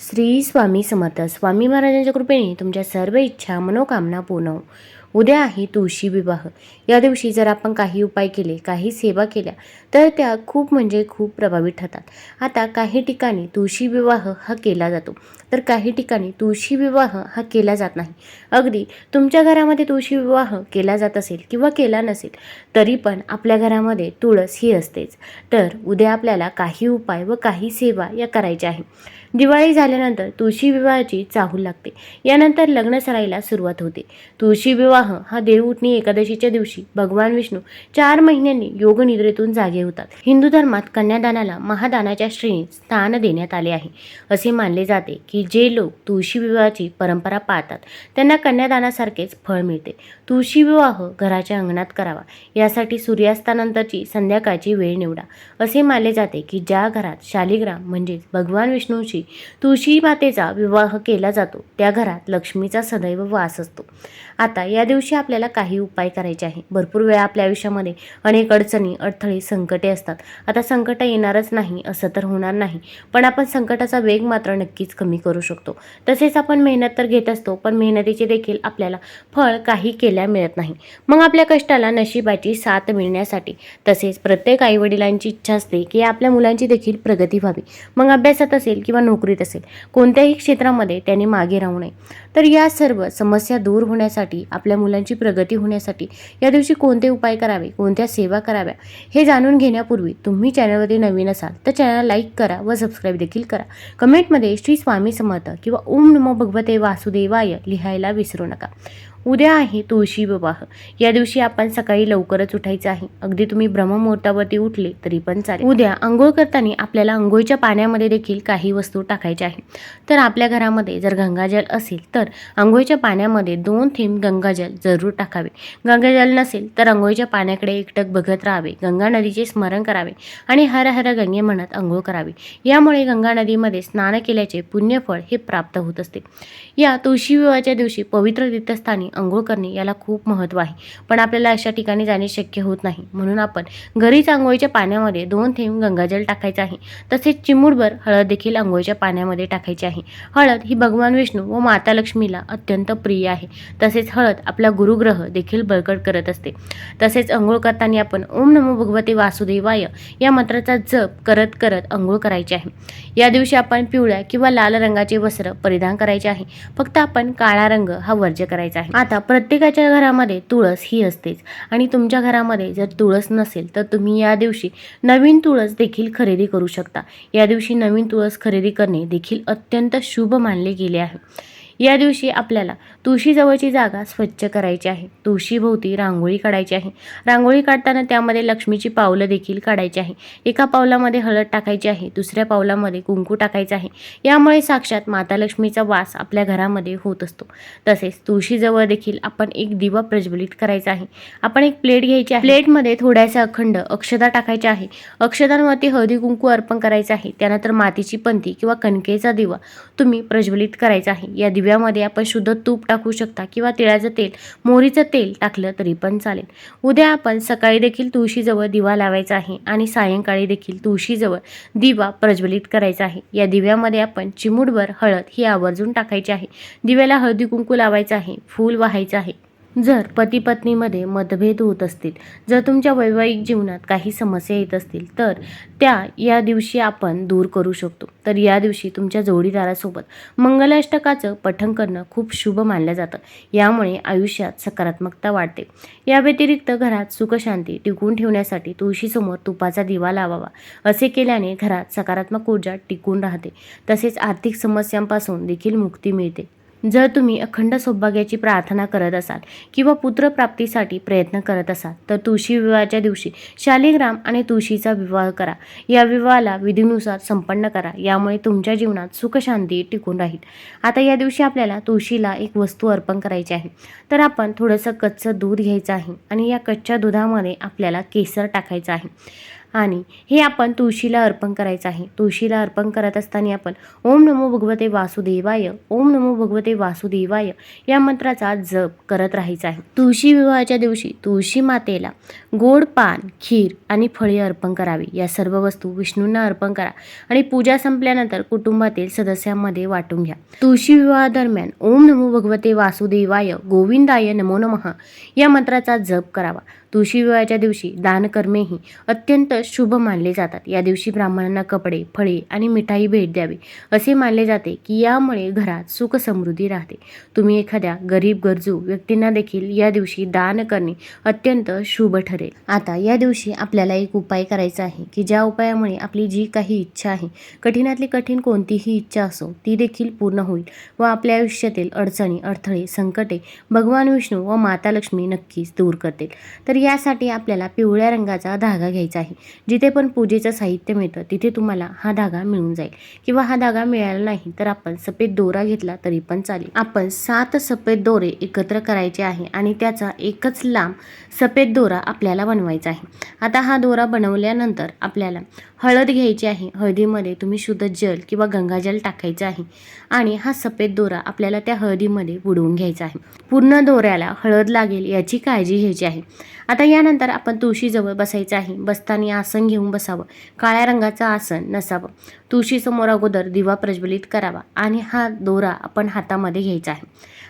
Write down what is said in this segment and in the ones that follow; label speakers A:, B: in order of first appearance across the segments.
A: श्री स्वामी समर्थ. स्वामी महाराजांच्या कृपेने तुमच्या सर्व इच्छा मनोकामना पूर्ण हो. उद्या आहे तुळशी विवाह. या दिवशी जर आपण काही उपाय केले काही सेवा केल्या तर त्या खूप म्हणजे खूप प्रभावित ठरतात. आता काही ठिकाणी तुळशी विवाह हा केला जातो. तर काही ठिकाणी तुळशी विवाह हा केला जात नाही. अगदी तुमच्या घरामध्ये तुळशी विवाह केला जात असेल किंवा केला नसेल तरी पण आपल्या घरामध्ये तुळस ही असतेच. तर उद्या आपल्याला काही उपाय व काही सेवा या करायच्या आहे दिवाळी झाल्यानंतर तुळशी विवाहाची चाहूल लागते. यानंतर लग्नसराईला सुरुवात होते. तुळशी विवाह हा देवउठणी एकादशीच्या दिवशी भगवान विष्णू चार महिन्यांनी योगनिद्रेतून जागे होतात. हिंदू धर्मात कन्यादानाला महादानाच्या श्रेणीत स्थान देण्यात आले आहे. असे मानले जाते की जे लोक तुळशी विवाहाची परंपरा पाळतात त्यांना कन्यादानासारखेच फळ मिळते. तुळशी विवाह घराच्या अंगणात करावा यासाठी सूर्यास्तानंतरची संध्याकाळची वेळ निवडा. असे मानले जाते की ज्या घरात शालिग्राम म्हणजेच भगवान विष्णूची तुळशी मातेचा विवाह केला जातो. त्या घरात लक्ष्मीचा सदैव वास असतो. आता या दिवशी आपल्याला काही उपाय करायचे आहे. भरपूर वेळा आपल्या आयुष्यामध्ये अनेक अडचणी अडथळे संकटे असतात. आता संकट येणारच नाही असं तर होणार नाही. पण आपण संकटाचा वेग मात्र नक्कीच कमी करू शकतो. तसेच आपण मेहनत तर घेत असतो पण मेहनतीचे देखील आपल्याला फळ काही केल्या मिळत नाही. मग आपल्या कष्टाला नशिबाची साथ मिळण्यासाठी तसेच प्रत्येक आईवडिलांची इच्छा असते की आपल्या मुलांची देखील प्रगती व्हावी. मग अभ्यासात असेल किंवा नोकरीत असेल. कोणत्याही क्षेत्रामध्ये त्यांनी मागे राहू नये. तर या सर्व समस्या दूर होण्यासाठी आपल्या मुलांची प्रगती होण्यासाठी या दिवशी कोणते उपाय करावे कोणत्या सेवा कराव्या हे जाणून घेण्यापूर्वी तुम्ही चॅनलमध्ये नवीन असाल तर चॅनल लाईक करा व सबस्क्राईब देखील करा. कमेंटमध्ये श्री स्वामी समर्थ किंवा ओम नमो भगवते वासुदेवाय लिहायला विसरू नका. उद्या आहे तुळशी विवाह. या दिवशी आपण सकाळी लवकरच उठायचं आहे. अगदी तुम्ही ब्रह्ममुहूर्तावरती उठले तरी पण चालेल. उद्या आंघोळ करताना आपल्याला आंघोळीच्या पाण्यामध्ये देखील काही वस्तू टाकायच्या आहे तर आपल्या घरामध्ये जर गंगाजल असेल तर आंघोळीच्या पाण्यामध्ये दोन थेंब गंगाजल जरूर टाकावे. गंगाजल नसेल तर आंघोळीच्या पाण्याकडे एकटक बघत राहावे. गंगा नदीचे स्मरण करावे आणि हर हर गंगे म्हणत आंघोळ करावी. यामुळे गंगा नदीमध्ये स्नान केल्याचे पुण्यफळ हे प्राप्त होत असते. या तुळशी विवाहाच्या दिवशी पवित्र तीर्थस्थानी आंघोळ करणे याला खूप महत्त्व आहे. पण आपल्याला अशा ठिकाणी जाणे शक्य होत नाही. म्हणून आपण घरीच आंघोळीच्या पाण्यामध्ये दोन थेंब गंगाजल टाकायचं आहे. तसेच चिमूडभर हळद देखील आंघोळीच्या पाण्यामध्ये टाकायची आहे. हळद ही भगवान विष्णू व माता लक्ष्मीला अत्यंत प्रिय आहे. तसेच हळद आपला गुरुग्रह देखील बळकट करत असते. तसेच आंघोळ करताना आपण ओम नमो भगवते वासुदेवाय या मंत्राचा जप करत करत आंघोळ करायची आहे. या दिवशी आपण पिवळ्या किंवा लाल रंगाचे वस्त्र परिधान करायचे आहे. फक्त आपण काळा रंग हा वर्ज्य करायचा आहे. आता प्रत्येकाच्या घरामध्ये तुळस ही असतेच. आणि तुमच्या घरामध्ये जर तुळस नसेल तर तुम्ही या दिवशी नवीन तुळस देखील खरेदी करू शकता. या दिवशी नवीन तुळस खरेदी करणे देखील अत्यंत शुभ मानले गेले आहे. या दिवशी आपल्याला तुळशीजवळची जागा स्वच्छ करायची आहे. तुळशीभोवती रांगोळी काढायची आहे. रांगोळी काढताना त्यामध्ये लक्ष्मीची पावलं देखील काढायची आहे. एका पावलामध्ये हळद टाकायची आहे दुसऱ्या पावलामध्ये कुंकू टाकायचं आहे. यामुळे साक्षात माता लक्ष्मीचा वास आपल्या घरामध्ये होत असतो. तसेच तुळशीजवळ देखील आपण एक दिवा प्रज्वलित करायचा आहे. आपण एक प्लेट घ्यायची आहे. प्लेटमध्ये थोड्यासा अखंड अक्षदा टाकायच्या आहे. अक्षदांवरती हळदी कुंकू अर्पण करायचं आहे. त्यानंतर मातीची पंथी किंवा कणकेचा दिवा तुम्ही प्रज्वलित करायचा आहे. या दिव्या दिव्यामध्ये आपण शुद्ध तूप टाकू शकता किंवा तिळाचं तेल मोहरीचं तेल टाकलं तरी पण चालेल. उद्या आपण सकाळी देखील तुळशीजवळ दिवा लावायचा आहे आणि सायंकाळी देखील तुळशीजवळ दिवा प्रज्वलित करायचा आहे. या दिव्यामध्ये आपण चिमूटभर हळद ही आवर्जून टाकायची आहे. दिव्याला हळदी कुंकू लावायचं आहे फूल वाहायचं आहे. जर पती पत्नीमध्ये मतभेद होत असतील जर तुमच्या वैवाहिक जीवनात काही समस्या येत असतील तर त्या या दिवशी आपण दूर करू शकतो. तर या दिवशी तुमच्या जोडीदारासोबत मंगलाष्टकाचं पठण करणं खूप शुभ मानलं जातं. यामुळे आयुष्यात सकारात्मकता वाढते. या व्यतिरिक्त घरात सुखशांती टिकून ठेवण्यासाठी तुळशीसमोर तुपाचा दिवा लावावा असे केल्याने घरात सकारात्मक ऊर्जा टिकून राहते. तसेच आर्थिक समस्यांपासून देखील मुक्ती मिळते. जर तुम्ही अखंड सौभाग्याची प्रार्थना करत असाल किंवा पुत्रप्राप्तीसाठी प्रयत्न करत असाल तर तुळशी विवाहाच्या दिवशी शालिग्राम आणि तुळशीचा विवाह करा. या विवाहाला विधीनुसार संपन्न करा. यामुळे तुमच्या जीवनात सुखशांती टिकून राहील. आता या दिवशी आपल्याला तुळशीला एक वस्तू अर्पण करायची आहे. तर आपण थोडंसं कच्चं दूध घ्यायचं आहे आणि या कच्च्या दुधामध्ये आपल्याला केसर टाकायचं आहे. आणि हे आपण तुळशीला अर्पण करायचं आहे. तुळशीला अर्पण करत असताना आपण ओम नमो भगवते वासुदेवाय ओम नमो भगवते वासुदेवाय या मंत्राचा जप करत राहायचा आहे. तुळशी विवाहाच्या दिवशी तुळशी मातेला गोड पान खीर आणि फळे अर्पण करावी. या सर्व वस्तू विष्णूंना अर्पण करा आणि पूजा संपल्यानंतर कुटुंबातील सदस्यांमध्ये वाटून घ्या. तुळशी विवाहादरम्यान ओम नमो भगवते वासुदेवाय गोविंदाय नमो नमः या मंत्राचा जप करावा. तुळशी विवाहाच्या दिवशी दानकर्मेही अत्यंत शुभ मानले जातात. या दिवशी ब्राह्मणांना कपडे फळे आणि मिठाई भेट द्यावी असे मानले जाते की यामुळे घरात सुख समृद्धी राहते. तुम्ही एखाद्या गरीब गरजू व्यक्तींना देखील या दिवशी दान करणे अत्यंत शुभ ठरेल. आता या दिवशी आपल्याला एक उपाय करायचा आहे की ज्या उपायामुळे आपली जी काही इच्छा आहे कठीणातली कठीण कोणतीही इच्छा असो ती देखील पूर्ण होईल व आपल्या आयुष्यातील अडचणी अडथळे संकटे भगवान विष्णू व माता लक्ष्मी नक्कीच दूर करतील. तर यासाठी आपल्याला पिवळ्या रंगाचा धागा घ्यायचा आहे. जिथे पण पूजेचं साहित्य मिळतं तिथे तुम्हाला हा धागा मिळून जाईल. किंवा हा धागा मिळाला नाही तर आपण सफेद दोरा घेतला तरी पण चालेल. आपण सात सफेद दोरे एकत्र करायचे आहे आणि त्याचा एकच लांब सफेद दोरा आपल्याला बनवायचा आहे. आता हा दोरा बनवल्यानंतर आपल्याला हळद घ्यायची आहे. हळदीमध्ये तुम्ही शुद्ध जल किंवा गंगाजल टाकायचं आहे आणि हा सफेद दोरा आपल्याला त्या हळदीमध्ये बुडवून घ्यायचा आहे. पूर्ण दोऱ्याला हळद लागेल याची काळजी घ्यायची आहे. आता यानंतर आपण तुळशीजवळ बसायचं आहे. बसताना आसन घेऊन बसावं. काळ्या रंगाचं आसन नसावं. तुळशीसमोर अगोदर दिवा प्रज्वलित करावा आणि हा दोरा आपण हातामध्ये घ्यायचा आहे.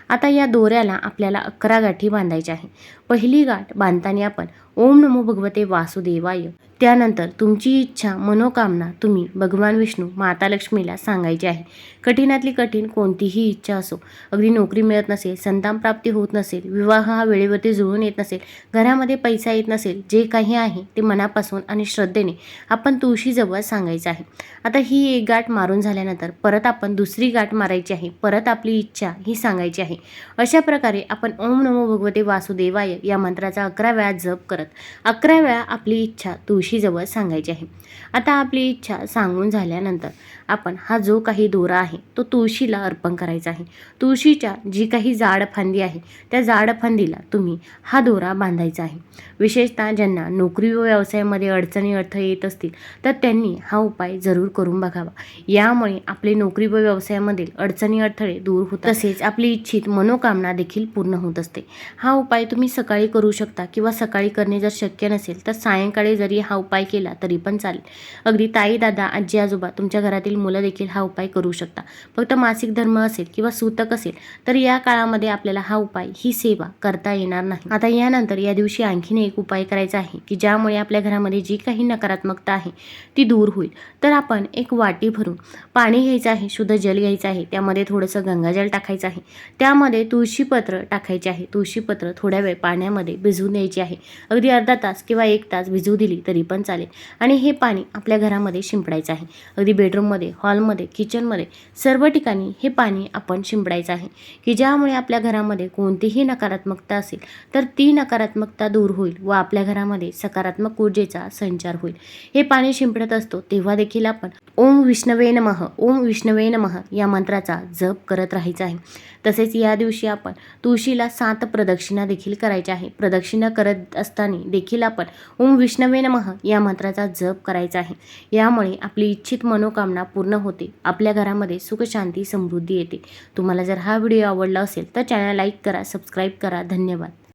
A: आता या दोऱ्याला आपल्याला अकरा गाठी बांधायच्या आहे. पहिली गाठ बांधताना आपण ओम नमो भगवते वासुदेवाय. त्यानंतर तुमची इच्छा मनोकामना तुम्ही भगवान विष्णू माता लक्ष्मीला सांगायची आहे. कठीणातली कठीण कोणतीही इच्छा असो अगदी नोकरी मिळत नसेल संतान प्राप्ती होत नसेल विवाह हा वेळेवरती जुळून येत नसेल घरामध्ये पैसा येत नसेल जे काही आहे ते मनापासून आणि श्रद्धेने आपण तुळशीजवळ सांगायचं आहे. आता ही एक गाठ मारून झाल्यानंतर परत आपण दुसरी गाठ मारायची आहे परत आपली इच्छा ही सांगायची आहे. अशा प्रकारे आपण ओम नमो भगवते वासुदेवाय या मंत्राचा अकरा वेळा जप करत अकरा वेळा आपली इच्छा तुळशीजवळ सांगायची आहे. आता आपली इच्छा सांगून झाल्यानंतर आपण हा जो काही दोरा आहे तो तुळशीला अर्पण करायचा आहे. तुळशीच्या जी काही जाड फांदी आहे त्या जाड फांदीला तुम्ही हा दोरा बांधायचा आहे. विशेषतः ज्यांना नोकरी व व्यवसायामध्ये अडचणी अडथळे येत असतील तर त्यांनी हा उपाय जरूर करून बघावा. यामुळे आपले नोकरी व व्यवसायामधील अडचणी अडथळे दूर होतात. तसेच आपली इच्छित मनोकामना देखील पूर्ण होत असते. हा उपाय तुम्ही सकाळी करू शकता किंवा सकाळी करणे जर शक्य नसेल तर सायंकाळी जरी हा उपाय केला तरी पण चालेल. अगदी ताई दादा आजी आजोबा तुमच्या घरातील मुलं देखील हा उपाय करू शकता. फक्त मासिक धर्म असेल किंवा सूतक असेल तर या काळामध्ये आपल्याला हा उपाय ही सेवा करता येणार नाही. आता यानंतर या दिवशी आणखीन एक उपाय करायचा आहे की ज्यामुळे आपल्या घरामध्ये जी काही नकारात्मकता आहे ती दूर होईल. तर आपण एक वाटी भरून पाणी घ्यायचं आहे शुद्ध जल घ्यायचं आहे त्यामध्ये थोडंसं गंगाजल टाकायचं आहे. त्यामध्ये तुळशीपत्र टाकायचे आहे. तुळशीपत्र थोड्या वेळ पाण्यामध्ये भिजवून द्यायचे आहे. अगदी अर्धा तास किंवा एक तास भिजू दिली तरी पण चालेल. आणि हे पाणी आपल्या घरामध्ये शिंपडायचं आहे. अगदी बेडरूममध्ये हॉलमध्ये किचनमध्ये सर्व ठिकाणी हे पाणी आपण शिंपडायचं आहे. की ज्यामुळे आपल्या घरामध्ये कोणतीही नकारात्मकता असेल तर ती नकारात्मकता दूर होईल व आपल्या घरामध्ये सकारात्मक ऊर्जेचा संचार होईल. हे पाणी शिंपडत असतो तेव्हा देखील आपण ओम विष्णवे नमः ओम विष्णवे नमः या मंत्राचा जप करत राहायचा आहे. तसेच या दिवशी आपण तुळशीला सात प्रदक्षिणा देखील करायच्या आहे. प्रदक्षिणा करत असताना देखील आपण ओम विष्णवे नमः या मंत्राचा जप करायचा आहे. यामुळे आपली इच्छित मनोकामना पूर्ण होते. आपल्या घरामध्ये सुखशांती समृद्धी येते. तुम्हाला जर हा व्हिडिओ आवडला असेल तर चॅनल लाईक करा सबस्क्राईब करा. धन्यवाद.